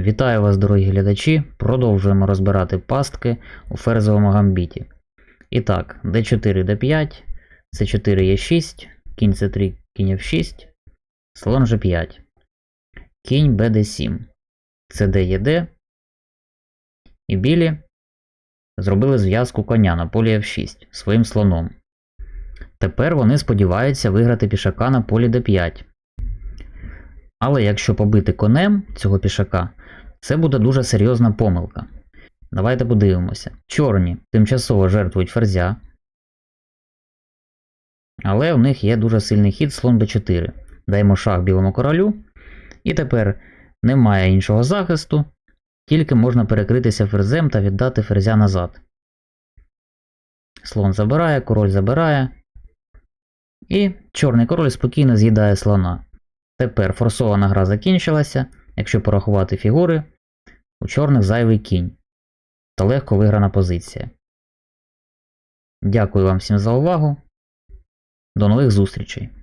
Вітаю вас, дорогі глядачі. Продовжуємо розбирати пастки у ферзовому гамбіті. І так, d4, d5, c4 e6, кінь c3, кінь f6, слон g5, кінь bd7, cd ed. І білі зробили зв'язку коня на полі f6 своїм слоном. Тепер вони сподіваються виграти пішака на полі d5. Але якщо побити конем цього пішака, це буде дуже серйозна помилка. Давайте подивимося. Чорні тимчасово жертвують ферзя. Але в них є дуже сильний хід слон b4. Даємо шах білому королю. І тепер немає іншого захисту, тільки можна перекритися ферзем та віддати ферзя назад. Слон забирає, король забирає. І чорний король спокійно з'їдає слона. Тепер форсована гра закінчилася. Якщо порахувати фігури, у чорних зайвий кінь та легко виграна позиція. Дякую вам всім за увагу. До нових зустрічей!